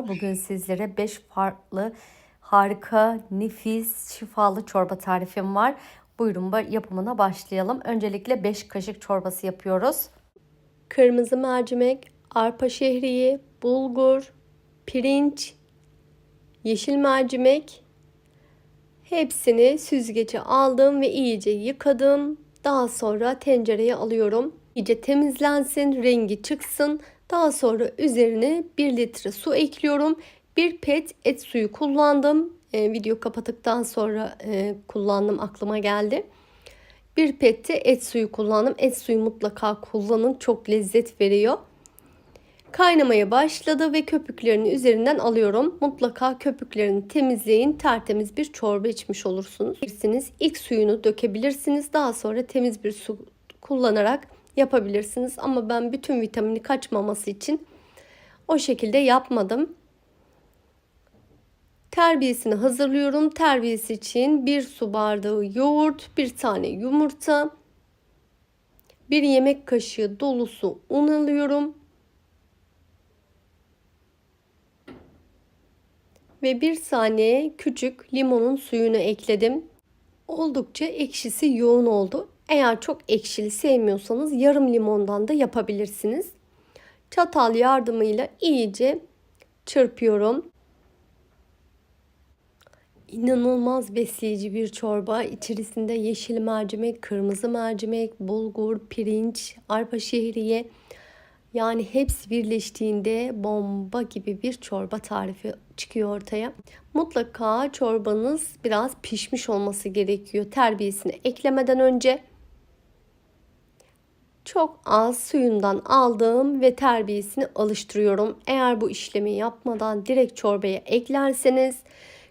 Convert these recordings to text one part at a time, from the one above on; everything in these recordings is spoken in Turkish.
Bugün sizlere 5 farklı harika, nefis, şifalı çorba tarifim var. Buyurun yapımına başlayalım. Öncelikle 5 kaşık çorbası yapıyoruz. kırmızı mercimek, arpa şehriye, bulgur, pirinç, yeşil mercimek. Hepsini süzgece aldım ve iyice yıkadım. Daha sonra tencereye alıyorum. İyice temizlensin, rengi çıksın. Daha sonra üzerine 1 litre su ekliyorum. Bir pet et suyu kullandım. Ee, video kapattıktan sonra e, kullandım aklıma geldi. Bir pette et suyu kullandım. Et suyu mutlaka kullanın. Çok lezzet veriyor. Kaynamaya başladı ve köpüklerini üzerinden alıyorum. Mutlaka köpüklerini temizleyin. Tertemiz bir çorba içmiş olursunuz. İlk suyunu dökebilirsiniz. Daha sonra temiz bir su kullanarak yapabilirsiniz. Ama ben bütün vitamini kaçmaması için o şekilde yapmadım. Terbiyesini hazırlıyorum. Terbiyesi için bir su bardağı yoğurt, bir tane yumurta, bir yemek kaşığı dolusu un alıyorum. Ve bir tane küçük limonun suyunu ekledim. Oldukça ekşisi yoğun oldu. Eğer çok ekşili sevmiyorsanız yarım limondan da yapabilirsiniz. Çatal yardımıyla iyice çırpıyorum. İnanılmaz besleyici bir çorba. İçerisinde yeşil mercimek, kırmızı mercimek, bulgur, pirinç, arpa şehriye. Yani hepsi birleştiğinde bomba gibi bir çorba tarifi çıkıyor ortaya. Mutlaka çorbanız biraz pişmiş olması gerekiyor. Terbiyesini eklemeden önce çok az suyundan aldım ve terbiyesini alıştırıyorum. Eğer bu işlemi yapmadan direkt çorbaya eklerseniz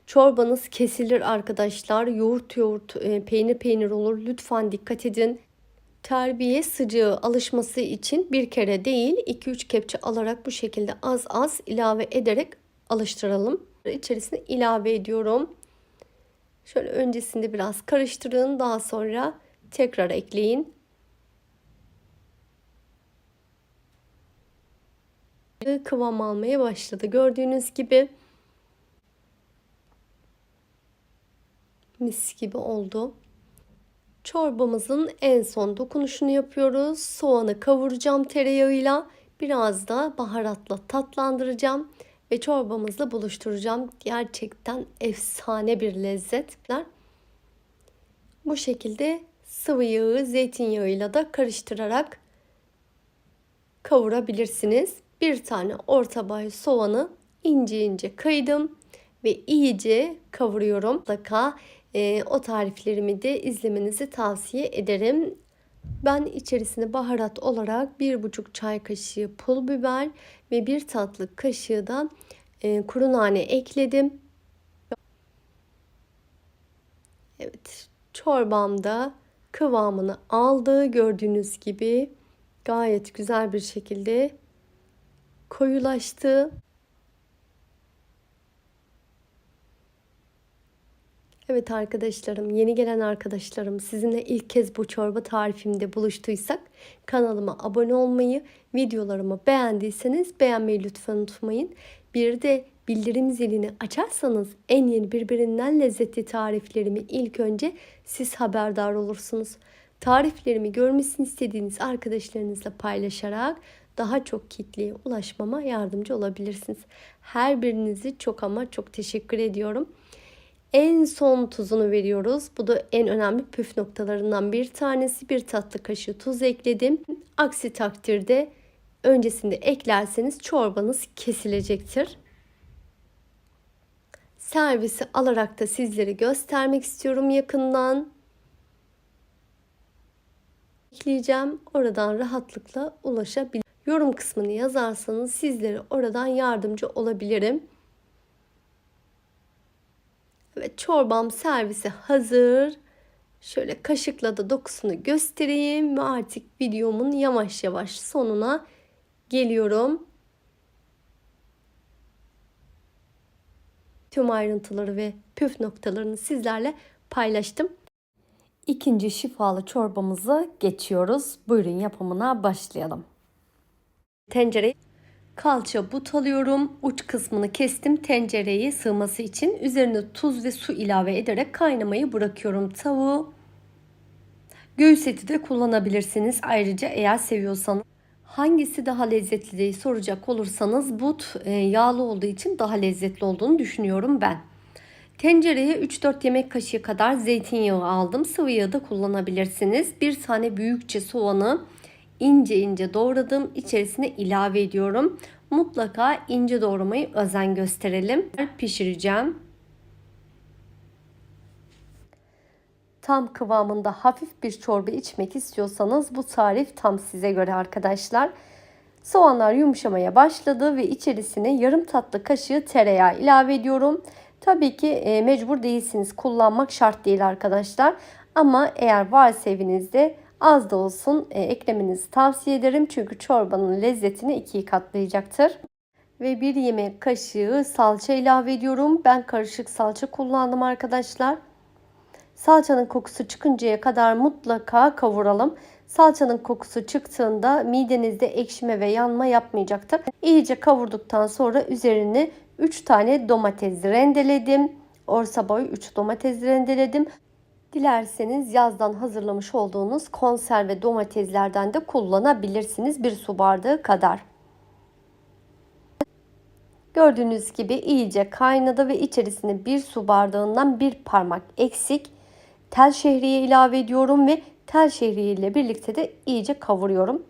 çorbanız kesilir arkadaşlar. Yoğurt yoğurt, e, peynir peynir olur. Lütfen dikkat edin. Terbiye sıcağı alışması için bir kere değil 2-3 kepçe alarak bu şekilde az az ilave ederek alıştıralım. İçerisine ilave ediyorum. Şöyle öncesinde biraz karıştırın daha sonra tekrar ekleyin. Kıvam almaya başladı. Gördüğünüz gibi mis gibi oldu. Çorbamızın en son dokunuşunu yapıyoruz. Soğanı kavuracağım tereyağıyla. Biraz da baharatla tatlandıracağım ve çorbamızla buluşturacağım. Gerçekten efsane bir lezzetler. Bu şekilde sıvı yağı zeytinyağıyla da karıştırarak kavurabilirsiniz. Bir tane orta boy soğanı ince ince kıydım ve iyice kavuruyorum. Mutlaka e, o tariflerimi de izlemenizi tavsiye ederim. Ben içerisine baharat olarak bir buçuk çay kaşığı pul biber ve bir tatlı kaşığı da e, kuru nane ekledim. Evet, çorbamda kıvamını aldı. Gördüğünüz gibi gayet güzel bir şekilde koyulaştı. Evet arkadaşlarım, yeni gelen arkadaşlarım sizinle ilk kez bu çorba tarifimde buluştuysak kanalıma abone olmayı, videolarımı beğendiyseniz beğenmeyi lütfen unutmayın. Bir de bildirim zilini açarsanız en yeni birbirinden lezzetli tariflerimi ilk önce siz haberdar olursunuz. Tariflerimi görmesini istediğiniz arkadaşlarınızla paylaşarak daha çok kitleye ulaşmama yardımcı olabilirsiniz. Her birinizi çok ama çok teşekkür ediyorum. En son tuzunu veriyoruz. Bu da en önemli püf noktalarından bir tanesi. Bir tatlı kaşığı tuz ekledim. Aksi takdirde öncesinde eklerseniz çorbanız kesilecektir. Servisi alarak da sizlere göstermek istiyorum yakından. Ekleyeceğim. Oradan rahatlıkla ulaşabilir. Yorum kısmını yazarsanız sizlere oradan yardımcı olabilirim. Evet çorbam servise hazır. Şöyle kaşıkla da dokusunu göstereyim ve artık videomun yavaş yavaş sonuna geliyorum. Tüm ayrıntıları ve püf noktalarını sizlerle paylaştım. İkinci şifalı çorbamızı geçiyoruz. Buyurun yapımına başlayalım. Tencereyi kalça but alıyorum. Uç kısmını kestim tencereye sığması için. Üzerine tuz ve su ilave ederek kaynamayı bırakıyorum tavuğu. Göğüs eti de kullanabilirsiniz. Ayrıca eğer seviyorsanız hangisi daha lezzetli diye soracak olursanız but e, yağlı olduğu için daha lezzetli olduğunu düşünüyorum ben. Tencereye 3-4 yemek kaşığı kadar zeytinyağı aldım. Sıvı yağ da kullanabilirsiniz. Bir tane büyükçe soğanı ince ince doğradım. İçerisine ilave ediyorum. Mutlaka ince doğramayı özen gösterelim. Pişireceğim. Tam kıvamında hafif bir çorba içmek istiyorsanız bu tarif tam size göre arkadaşlar. Soğanlar yumuşamaya başladı ve içerisine yarım tatlı kaşığı tereyağı ilave ediyorum. Tabii ki e, mecbur değilsiniz. Kullanmak şart değil arkadaşlar. Ama eğer varsa evinizde az da olsun e, eklemenizi tavsiye ederim. Çünkü çorbanın lezzetini ikiye katlayacaktır. Ve bir yemek kaşığı salça ilave ediyorum. Ben karışık salça kullandım arkadaşlar. Salçanın kokusu çıkıncaya kadar mutlaka kavuralım. Salçanın kokusu çıktığında midenizde ekşime ve yanma yapmayacaktır. İyice kavurduktan sonra üzerine 3 tane domates rendeledim. Orta boy 3 domates rendeledim. Dilerseniz yazdan hazırlamış olduğunuz konserve domateslerden de kullanabilirsiniz. Bir su bardağı kadar. Gördüğünüz gibi iyice kaynadı ve içerisine bir su bardağından bir parmak eksik tel şehriye ilave ediyorum ve tel şehriye ile birlikte de iyice kavuruyorum.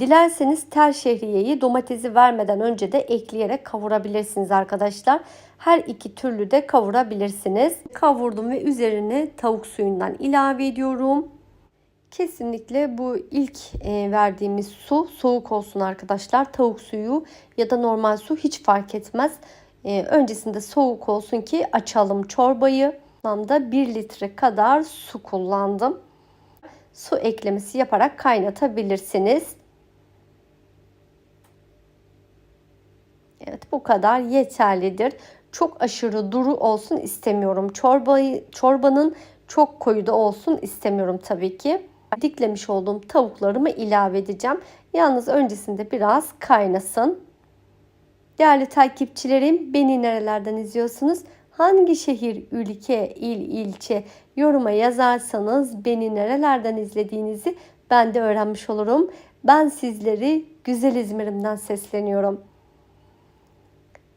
Dilerseniz tel şehriyeyi domatesi vermeden önce de ekleyerek kavurabilirsiniz arkadaşlar. Her iki türlü de kavurabilirsiniz. Kavurdum ve üzerine tavuk suyundan ilave ediyorum. Kesinlikle bu ilk e, verdiğimiz su soğuk olsun arkadaşlar. Tavuk suyu ya da normal su hiç fark etmez. E, öncesinde soğuk olsun ki açalım çorbayı. Toplamda 1 litre kadar su kullandım. Su eklemesi yaparak kaynatabilirsiniz. Evet bu kadar yeterlidir. Çok aşırı duru olsun istemiyorum. Çorbayı, çorbanın çok koyu da olsun istemiyorum tabii ki. Diklemiş olduğum tavuklarımı ilave edeceğim. Yalnız öncesinde biraz kaynasın. Değerli takipçilerim beni nerelerden izliyorsunuz? Hangi şehir, ülke, il, ilçe yoruma yazarsanız beni nerelerden izlediğinizi ben de öğrenmiş olurum. Ben sizleri güzel İzmir'imden sesleniyorum.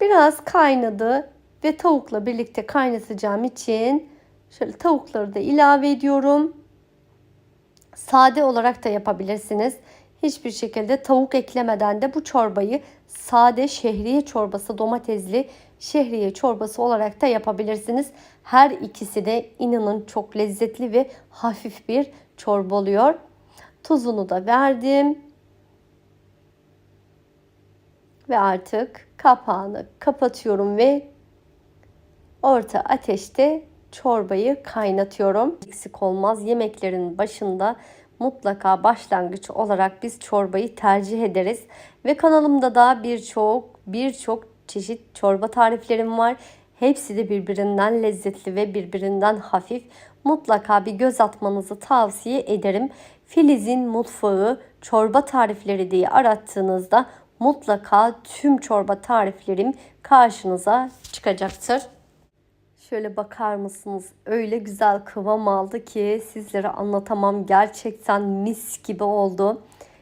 Biraz kaynadı ve tavukla birlikte kaynatacağım için şöyle tavukları da ilave ediyorum. Sade olarak da yapabilirsiniz. Hiçbir şekilde tavuk eklemeden de bu çorbayı sade şehriye çorbası domatesli şehriye çorbası olarak da yapabilirsiniz. Her ikisi de inanın çok lezzetli ve hafif bir çorba oluyor. Tuzunu da verdim. Ve artık kapağını kapatıyorum ve orta ateşte çorbayı kaynatıyorum. Eksik olmaz yemeklerin başında mutlaka başlangıç olarak biz çorbayı tercih ederiz. Ve kanalımda da birçok birçok çeşit çorba tariflerim var. Hepsi de birbirinden lezzetli ve birbirinden hafif. Mutlaka bir göz atmanızı tavsiye ederim. Filiz'in mutfağı çorba tarifleri diye arattığınızda mutlaka tüm çorba tariflerim karşınıza çıkacaktır. Şöyle bakar mısınız? Öyle güzel kıvam aldı ki sizlere anlatamam. Gerçekten mis gibi oldu.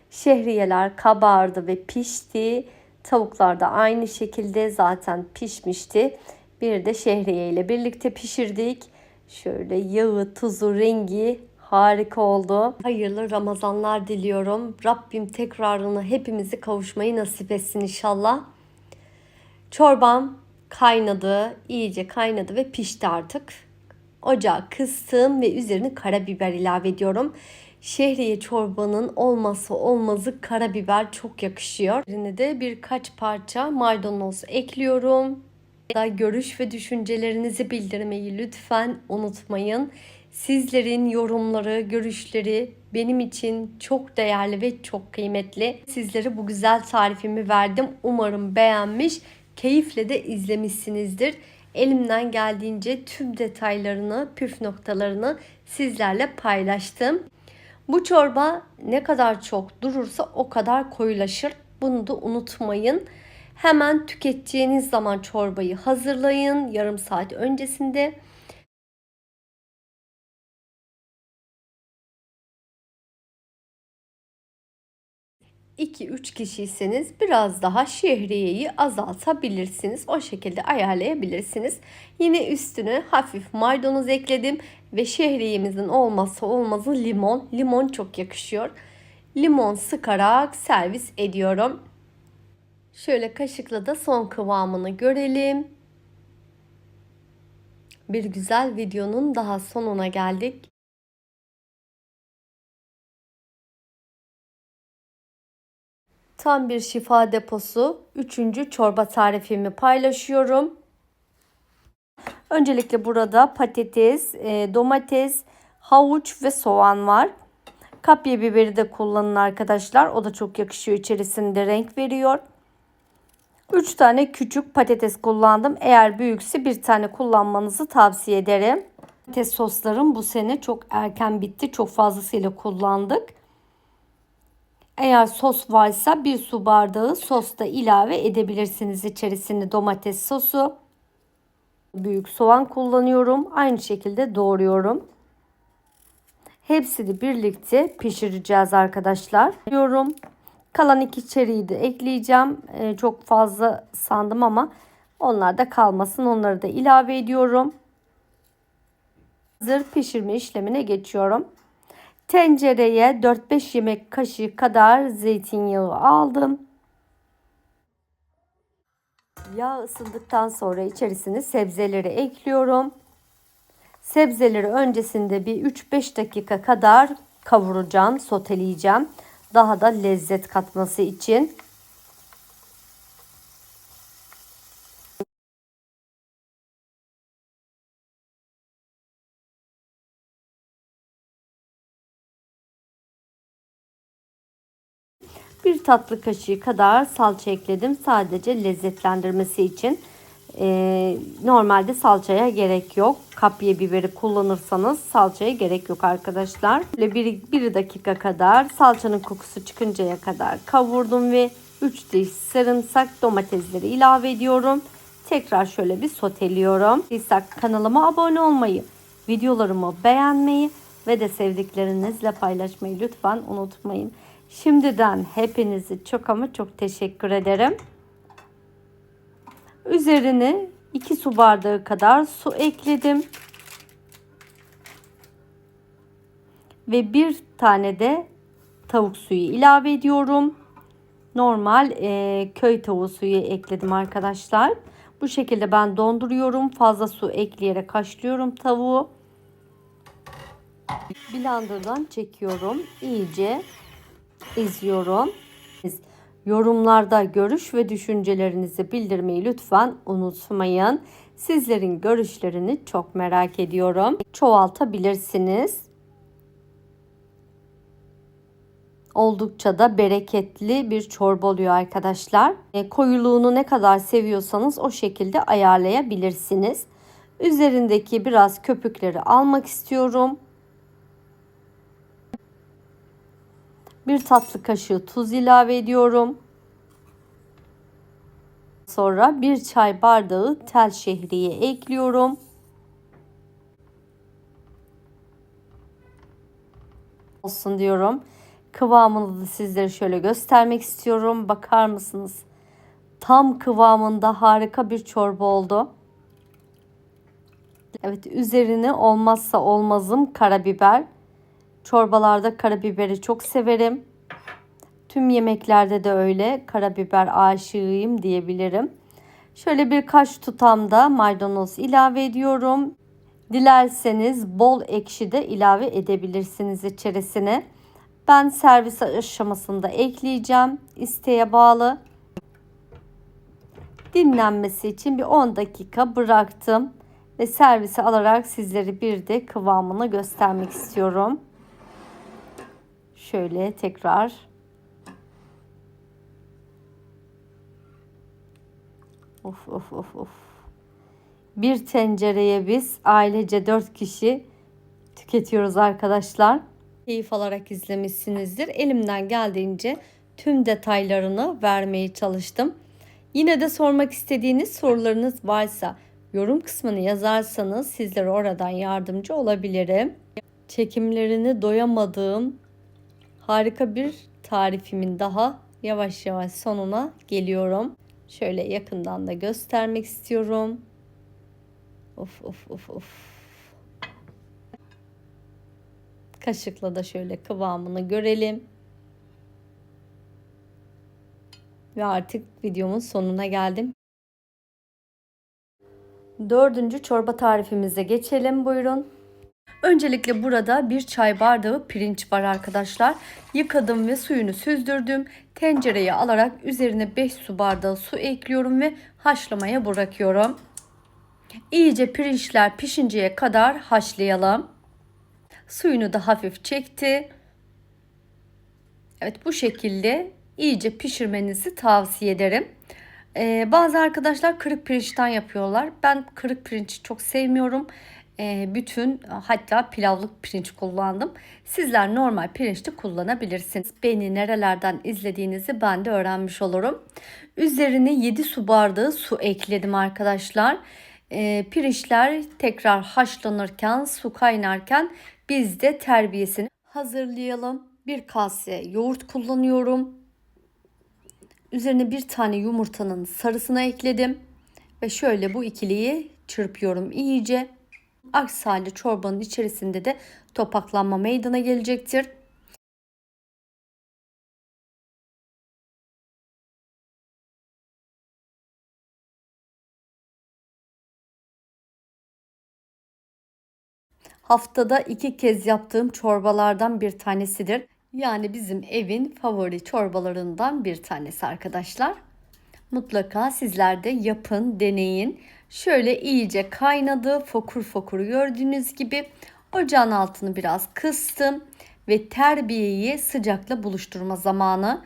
Şehriyeler kabardı ve pişti. Tavuklar da aynı şekilde zaten pişmişti. Bir de şehriye ile birlikte pişirdik. Şöyle yağı, tuzu, rengi harika oldu. Hayırlı Ramazanlar diliyorum. Rabbim tekrarını hepimizi kavuşmayı nasip etsin inşallah. Çorbam kaynadı, iyice kaynadı ve pişti artık. Ocağı kıstım ve üzerine karabiber ilave ediyorum. Şehriye çorbanın olmazsa olmazı karabiber çok yakışıyor. Üzerine de birkaç parça maydanoz ekliyorum. Da görüş ve düşüncelerinizi bildirmeyi lütfen unutmayın. Sizlerin yorumları, görüşleri benim için çok değerli ve çok kıymetli. Sizlere bu güzel tarifimi verdim. Umarım beğenmiş, keyifle de izlemişsinizdir. Elimden geldiğince tüm detaylarını, püf noktalarını sizlerle paylaştım. Bu çorba ne kadar çok durursa o kadar koyulaşır. Bunu da unutmayın. Hemen tüketeceğiniz zaman çorbayı hazırlayın yarım saat öncesinde. 2-3 kişiyseniz biraz daha şehriyeyi azaltabilirsiniz. O şekilde ayarlayabilirsiniz. Yine üstüne hafif maydanoz ekledim ve şehriyemizin olmazsa olmazı limon. Limon çok yakışıyor. Limon sıkarak servis ediyorum. Şöyle kaşıkla da son kıvamını görelim. Bir güzel videonun daha sonuna geldik. Tam bir şifa deposu. Üçüncü çorba tarifimi paylaşıyorum. Öncelikle burada patates, e, domates, havuç ve soğan var. Kapya biberi de kullanın arkadaşlar. O da çok yakışıyor içerisinde renk veriyor. 3 tane küçük patates kullandım. Eğer büyükse bir tane kullanmanızı tavsiye ederim. Patates soslarım bu sene çok erken bitti. Çok fazlasıyla kullandık. Eğer sos varsa bir su bardağı sos da ilave edebilirsiniz içerisine domates sosu. Büyük soğan kullanıyorum. Aynı şekilde doğruyorum. Hepsini birlikte pişireceğiz arkadaşlar. Diyorum. Kalan iki içeriği de ekleyeceğim. Ee, çok fazla sandım ama onlar da kalmasın. Onları da ilave ediyorum. Hazır pişirme işlemine geçiyorum. Tencereye 4-5 yemek kaşığı kadar zeytinyağı aldım. Yağ ısındıktan sonra içerisine sebzeleri ekliyorum. Sebzeleri öncesinde bir 3-5 dakika kadar kavuracağım, soteleyeceğim. Daha da lezzet katması için. Bir tatlı kaşığı kadar salça ekledim. Sadece lezzetlendirmesi için. Ee, normalde salçaya gerek yok. Kapya biberi kullanırsanız salçaya gerek yok arkadaşlar. Böyle bir, bir dakika kadar salçanın kokusu çıkıncaya kadar kavurdum ve 3 diş sarımsak domatesleri ilave ediyorum. Tekrar şöyle bir soteliyorum. İstek kanalıma abone olmayı, videolarımı beğenmeyi ve de sevdiklerinizle paylaşmayı lütfen unutmayın. Şimdiden hepinizi çok ama çok teşekkür ederim. Üzerine 2 su bardağı kadar su ekledim. Ve bir tane de tavuk suyu ilave ediyorum. Normal e, köy tavuğu suyu ekledim arkadaşlar. Bu şekilde ben donduruyorum. Fazla su ekleyerek haşlıyorum tavuğu. Blender'dan çekiyorum. İyice izliyorum. Yorumlarda görüş ve düşüncelerinizi bildirmeyi lütfen unutmayın. Sizlerin görüşlerini çok merak ediyorum. Çoğaltabilirsiniz. Oldukça da bereketli bir çorba oluyor arkadaşlar. E, koyuluğunu ne kadar seviyorsanız o şekilde ayarlayabilirsiniz. Üzerindeki biraz köpükleri almak istiyorum. Bir tatlı kaşığı tuz ilave ediyorum. Sonra bir çay bardağı tel şehriye ekliyorum. Olsun diyorum. Kıvamını da sizlere şöyle göstermek istiyorum. Bakar mısınız? Tam kıvamında harika bir çorba oldu. Evet üzerine olmazsa olmazım karabiber. Çorbalarda karabiberi çok severim. Tüm yemeklerde de öyle karabiber aşığıyım diyebilirim. Şöyle birkaç tutamda maydanoz ilave ediyorum. Dilerseniz bol ekşi de ilave edebilirsiniz içerisine. Ben servis aşamasında ekleyeceğim. İsteğe bağlı. Dinlenmesi için bir 10 dakika bıraktım. Ve servise alarak sizlere bir de kıvamını göstermek istiyorum. Şöyle tekrar Of of of of. Bir tencereye biz ailece 4 kişi tüketiyoruz arkadaşlar. Keyif alarak izlemişsinizdir. Elimden geldiğince tüm detaylarını vermeye çalıştım. Yine de sormak istediğiniz sorularınız varsa yorum kısmını yazarsanız sizlere oradan yardımcı olabilirim. Çekimlerini doyamadığım harika bir tarifimin daha yavaş yavaş sonuna geliyorum. Şöyle yakından da göstermek istiyorum. Of of of of. Kaşıkla da şöyle kıvamını görelim. Ve artık videomun sonuna geldim. Dördüncü çorba tarifimize geçelim buyurun. Öncelikle burada bir çay bardağı pirinç var arkadaşlar. Yıkadım ve suyunu süzdürdüm. Tencereye alarak üzerine 5 su bardağı su ekliyorum ve haşlamaya bırakıyorum. İyice pirinçler pişinceye kadar haşlayalım. Suyunu da hafif çekti. Evet bu şekilde iyice pişirmenizi tavsiye ederim. Ee, bazı arkadaşlar kırık pirinçten yapıyorlar. Ben kırık pirinç çok sevmiyorum. Bütün hatta pilavlık pirinç kullandım. Sizler normal pirinçte kullanabilirsiniz. Beni nerelerden izlediğinizi ben de öğrenmiş olurum. Üzerine 7 su bardağı su ekledim arkadaşlar. Pirinçler tekrar haşlanırken, su kaynarken biz de terbiyesini hazırlayalım. Bir kase yoğurt kullanıyorum. Üzerine bir tane yumurtanın sarısını ekledim. Ve şöyle bu ikiliyi çırpıyorum iyice. Aksi halde çorbanın içerisinde de topaklanma meydana gelecektir. Haftada iki kez yaptığım çorbalardan bir tanesidir. Yani bizim evin favori çorbalarından bir tanesi arkadaşlar. Mutlaka sizler de yapın, deneyin. Şöyle iyice kaynadı, fokur fokur gördüğünüz gibi ocağın altını biraz kıstım ve terbiyeyi sıcakla buluşturma zamanı.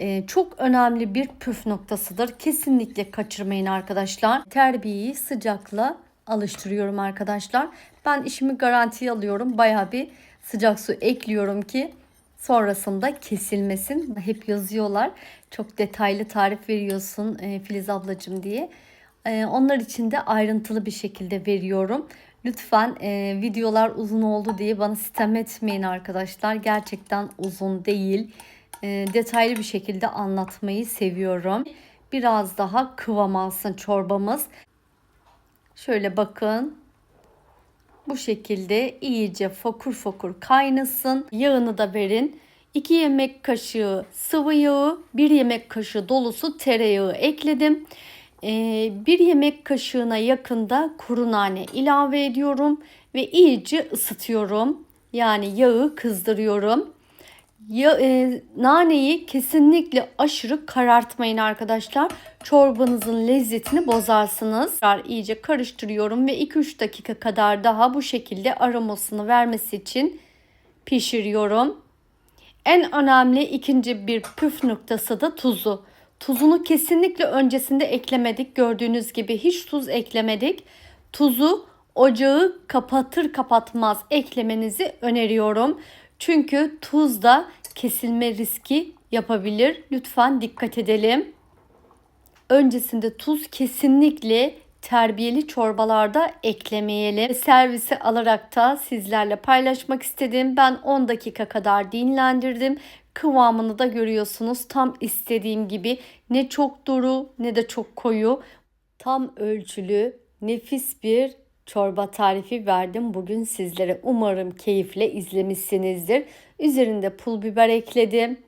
Ee, çok önemli bir püf noktasıdır. Kesinlikle kaçırmayın arkadaşlar. Terbiyeyi sıcakla alıştırıyorum arkadaşlar. Ben işimi garantiye alıyorum. Baya bir sıcak su ekliyorum ki sonrasında kesilmesin. Hep yazıyorlar. Çok detaylı tarif veriyorsun e, Filiz ablacığım diye. E, onlar için de ayrıntılı bir şekilde veriyorum. Lütfen e, videolar uzun oldu diye bana sitem etmeyin arkadaşlar. Gerçekten uzun değil. E, detaylı bir şekilde anlatmayı seviyorum. Biraz daha kıvam alsın çorbamız. Şöyle bakın. Bu şekilde iyice fokur fokur kaynasın. Yağını da verin. 2 yemek kaşığı sıvı yağı, 1 yemek kaşığı dolusu tereyağı ekledim. 1 yemek kaşığına yakında kuru nane ilave ediyorum ve iyice ısıtıyorum. Yani yağı kızdırıyorum. Ya, e, naneyi kesinlikle aşırı karartmayın arkadaşlar. Çorbanızın lezzetini bozarsınız. İyice karıştırıyorum ve 2-3 dakika kadar daha bu şekilde aromasını vermesi için pişiriyorum. En önemli ikinci bir püf noktası da tuzu. Tuzunu kesinlikle öncesinde eklemedik. Gördüğünüz gibi hiç tuz eklemedik. Tuzu ocağı kapatır kapatmaz eklemenizi öneriyorum. Çünkü tuz da kesilme riski yapabilir. Lütfen dikkat edelim. Öncesinde tuz kesinlikle terbiyeli çorbalarda eklemeyelim. Servisi alarak da sizlerle paylaşmak istedim. Ben 10 dakika kadar dinlendirdim. Kıvamını da görüyorsunuz. Tam istediğim gibi ne çok duru ne de çok koyu. Tam ölçülü nefis bir çorba tarifi verdim bugün sizlere. Umarım keyifle izlemişsinizdir. Üzerinde pul biber ekledim.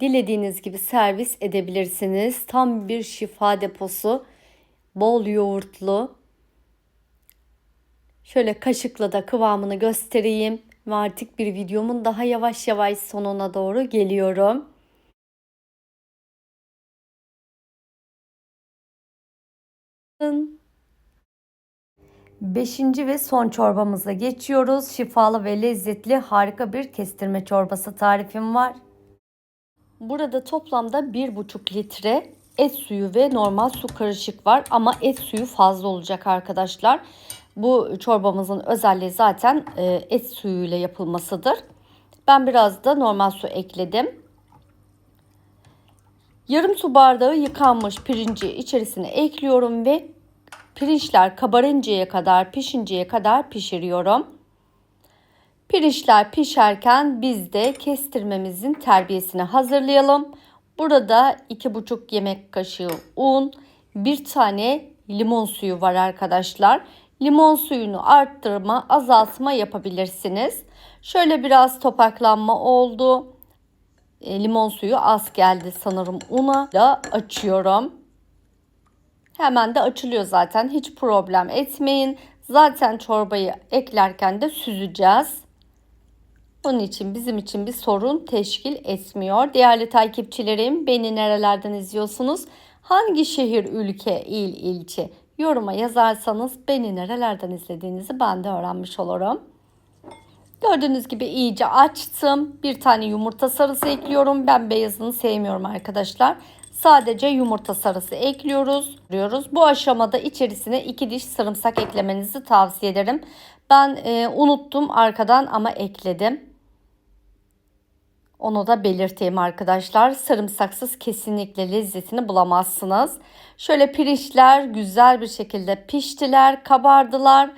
Dilediğiniz gibi servis edebilirsiniz. Tam bir şifa deposu. Bol yoğurtlu. Şöyle kaşıkla da kıvamını göstereyim. Ve artık bir videomun daha yavaş yavaş sonuna doğru geliyorum. Beşinci ve son çorbamıza geçiyoruz. Şifalı ve lezzetli harika bir kestirme çorbası tarifim var. Burada toplamda 1,5 litre et suyu ve normal su karışık var ama et suyu fazla olacak arkadaşlar. Bu çorbamızın özelliği zaten e, et suyuyla yapılmasıdır. Ben biraz da normal su ekledim. Yarım su bardağı yıkanmış pirinci içerisine ekliyorum ve pirinçler kabarıncaya kadar, pişinceye kadar pişiriyorum. Pirinçler pişerken biz de kestirmemizin terbiyesini hazırlayalım. Burada 2,5 yemek kaşığı un, bir tane limon suyu var arkadaşlar. Limon suyunu arttırma, azaltma yapabilirsiniz. Şöyle biraz topaklanma oldu. E, limon suyu az geldi sanırım una da açıyorum. Hemen de açılıyor zaten. Hiç problem etmeyin. Zaten çorbayı eklerken de süzeceğiz. Bunun için bizim için bir sorun teşkil etmiyor. Değerli takipçilerim beni nerelerden izliyorsunuz? Hangi şehir, ülke, il, ilçe yoruma yazarsanız beni nerelerden izlediğinizi ben de öğrenmiş olurum. Gördüğünüz gibi iyice açtım. Bir tane yumurta sarısı ekliyorum. Ben beyazını sevmiyorum arkadaşlar. Sadece yumurta sarısı ekliyoruz. Bu aşamada içerisine 2 diş sarımsak eklemenizi tavsiye ederim. Ben e, unuttum arkadan ama ekledim. Onu da belirteyim arkadaşlar. Sarımsaksız kesinlikle lezzetini bulamazsınız. Şöyle pirinçler güzel bir şekilde piştiler, kabardılar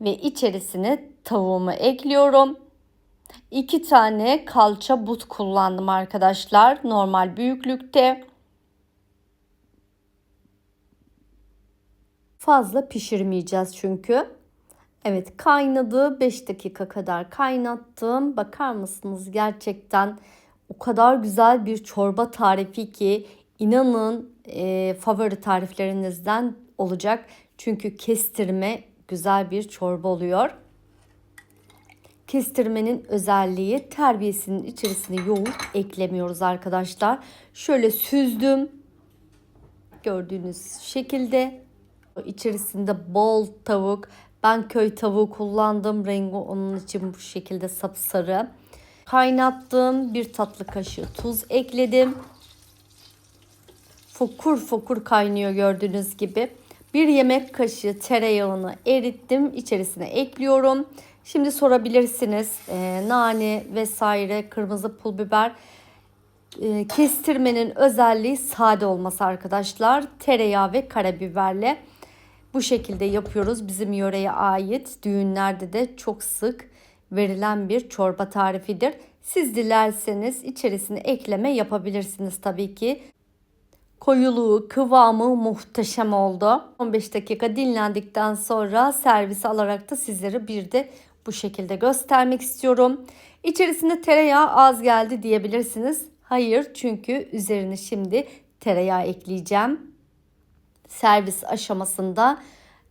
ve içerisine tavuğumu ekliyorum. 2 tane kalça but kullandım arkadaşlar. Normal büyüklükte. Fazla pişirmeyeceğiz çünkü. Evet kaynadı 5 dakika kadar kaynattım. Bakar mısınız gerçekten o kadar güzel bir çorba tarifi ki inanın e, favori tariflerinizden olacak. Çünkü kestirme güzel bir çorba oluyor. Kestirmenin özelliği terbiyesinin içerisine yoğurt eklemiyoruz arkadaşlar. Şöyle süzdüm. Gördüğünüz şekilde içerisinde bol tavuk. Ben köy tavuğu kullandım. Rengi onun için bu şekilde sapsarı. Kaynattım. Bir tatlı kaşığı tuz ekledim. Fokur fokur kaynıyor gördüğünüz gibi. Bir yemek kaşığı tereyağını erittim. İçerisine ekliyorum. Şimdi sorabilirsiniz e, nane vesaire kırmızı pul biber e, kestirmenin özelliği sade olması arkadaşlar. Tereyağı ve karabiberle bu şekilde yapıyoruz. Bizim yöreye ait düğünlerde de çok sık verilen bir çorba tarifidir. Siz dilerseniz içerisine ekleme yapabilirsiniz tabii ki. Koyuluğu, kıvamı muhteşem oldu. 15 dakika dinlendikten sonra servis alarak da sizlere bir de bu şekilde göstermek istiyorum. İçerisinde tereyağı az geldi diyebilirsiniz. Hayır çünkü üzerine şimdi tereyağı ekleyeceğim. Servis aşamasında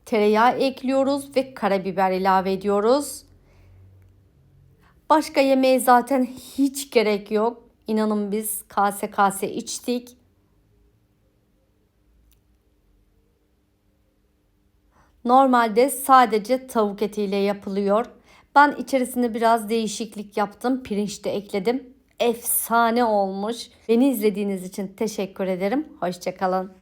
tereyağı ekliyoruz ve karabiber ilave ediyoruz. Başka yemeğe zaten hiç gerek yok. İnanın biz kase kase içtik. Normalde sadece tavuk etiyle yapılıyor. Ben içerisinde biraz değişiklik yaptım. Pirinç de ekledim. Efsane olmuş. Beni izlediğiniz için teşekkür ederim. Hoşçakalın.